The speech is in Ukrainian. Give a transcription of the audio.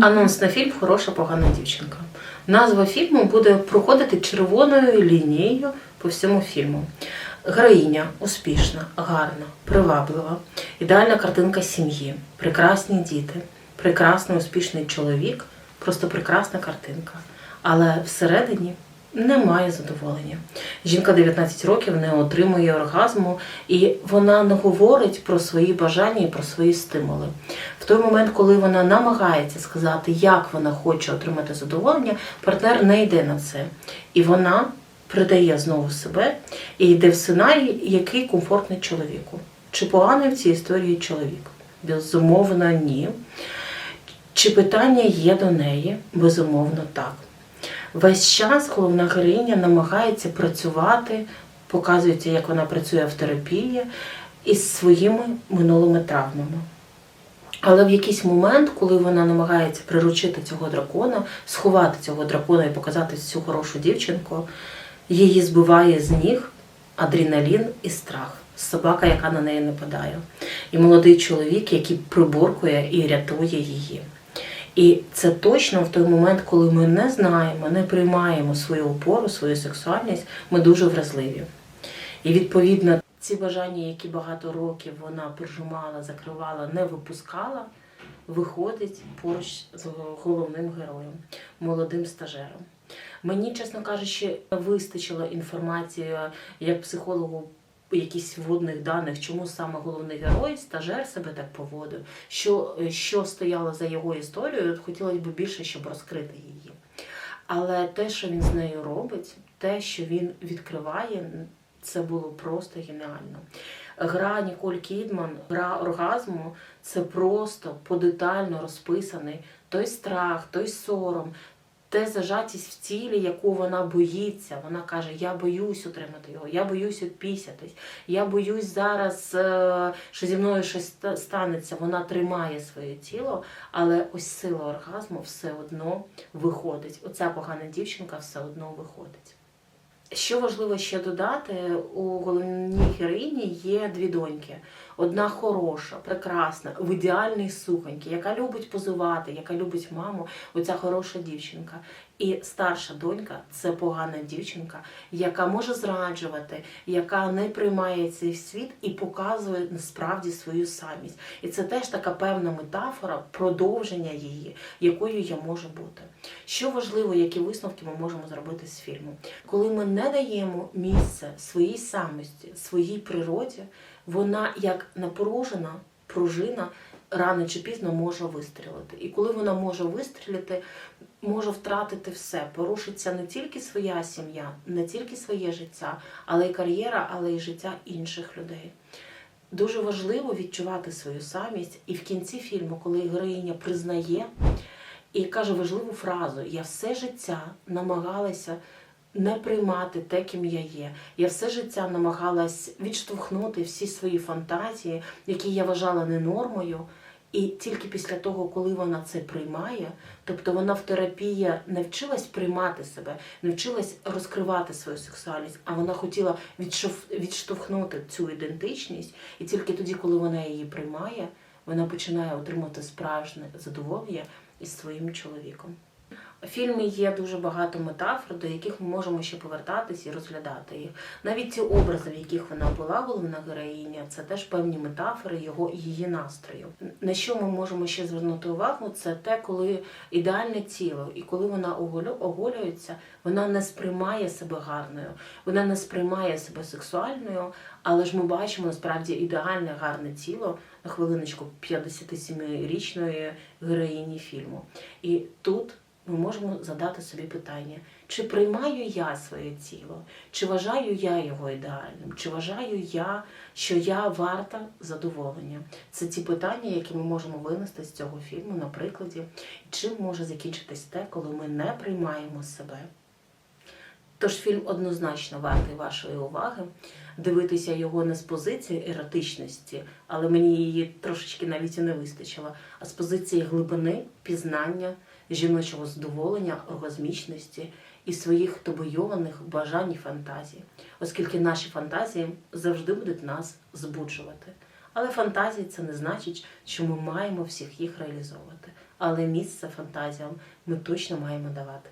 Анонс на фільм Хороша погана дівчинка. Назва фільму буде проходити червоною лінією по всьому фільму. Героїня успішна, гарна, приваблива, ідеальна картинка сім'ї, прекрасні діти, прекрасний успішний чоловік, просто прекрасна картинка. Але всередині немає задоволення. Жінка 19 років не отримує оргазму, і вона не говорить про свої бажання і про свої стимули. В той момент, коли вона намагається сказати, як вона хоче отримати задоволення, партнер не йде на це. І вона придає знову себе і йде в сценарій, який комфортний чоловіку. Чи поганий в цій історії чоловік? Безумовно, ні. Чи питання є до неї? Безумовно, так. Весь час головна героїня намагається працювати, показується, як вона працює в терапії із своїми минулими травмами. Але в якийсь момент, коли вона намагається приручити цього дракона, сховати цього дракона і показати цю хорошу дівчинку, її збиває з ніг адреналін і страх. Собака, яка на неї нападає. І молодий чоловік, який приборкує і рятує її. І це точно в той момент, коли ми не знаємо, не приймаємо свою опору, свою сексуальність, ми дуже вразливі. І відповідно ці бажання, які багато років вона прижимала, закривала, не випускала, виходить поруч з головним героєм, молодим стажером. Мені, чесно кажучи, вистачило інформації як психологу якісь вводних даних, чому саме головний герой, стажер себе так поводив, що, що стояло за його історією, хотілося б більше, щоб розкрити її. Але те, що він з нею робить, те, що він відкриває, це було просто геніально. Гра Ніколь Кідман, гра оргазму це просто подетально розписаний той страх, той сором, те зажатість в тілі, яку вона боїться. Вона каже: Я боюсь отримати його, я боюсь опісятись, я боюсь зараз, е, що зі мною щось станеться. Вона тримає своє тіло, але ось сила оргазму все одно виходить. Оця погана дівчинка все одно виходить. Що важливо ще додати, у головній героїні є дві доньки. Одна хороша, прекрасна, в ідеальній сухоньки, яка любить позувати, яка любить маму, оця хороша дівчинка. І старша донька це погана дівчинка, яка може зраджувати, яка не приймає цей світ і показує насправді свою самість. І це теж така певна метафора продовження її, якою я можу бути. Що важливо, які висновки ми можемо зробити з фільму? Коли ми не даємо місце своїй самості, своїй природі, вона як напружена пружина рано чи пізно може вистрілити. І коли вона може вистрілити, може втратити все. Порушиться не тільки своя сім'я, не тільки своє життя, але й кар'єра, але й життя інших людей. Дуже важливо відчувати свою самість, і в кінці фільму, коли героїня признає і каже важливу фразу: Я все життя намагалася не приймати те, ким я є. Я все життя намагалась відштовхнути всі свої фантазії, які я вважала не нормою. І тільки після того, коли вона це приймає, тобто вона в терапії навчилась приймати себе, навчилась розкривати свою сексуальність, а вона хотіла відштовхнути цю ідентичність, і тільки тоді, коли вона її приймає, вона починає отримати справжнє задоволення із своїм чоловіком. У фільмі є дуже багато метафор, до яких ми можемо ще повертатись і розглядати їх. Навіть ці образи, в яких вона була головна героїня, це теж певні метафори його її настрою. На що ми можемо ще звернути увагу, це те, коли ідеальне тіло, і коли вона оголю- оголюється, вона не сприймає себе гарною, вона не сприймає себе сексуальною, але ж ми бачимо насправді ідеальне гарне тіло на хвилиночку 57-річної героїні фільму. І тут ми можемо задати собі питання, чи приймаю я своє тіло, чи вважаю я його ідеальним, чи вважаю я, що я варта задоволення. Це ті питання, які ми можемо винести з цього фільму на прикладі, чим може закінчитись те, коли ми не приймаємо себе. Тож фільм однозначно вартий вашої уваги. Дивитися його не з позиції еротичності, але мені її трошечки навіть і не вистачило, а з позиції глибини, пізнання, жіночого задоволення, оргазмічності і своїх добойованих бажань і фантазій, оскільки наші фантазії завжди будуть нас збуджувати. Але фантазії це не значить, що ми маємо всіх їх реалізовувати. але місце фантазіям ми точно маємо давати.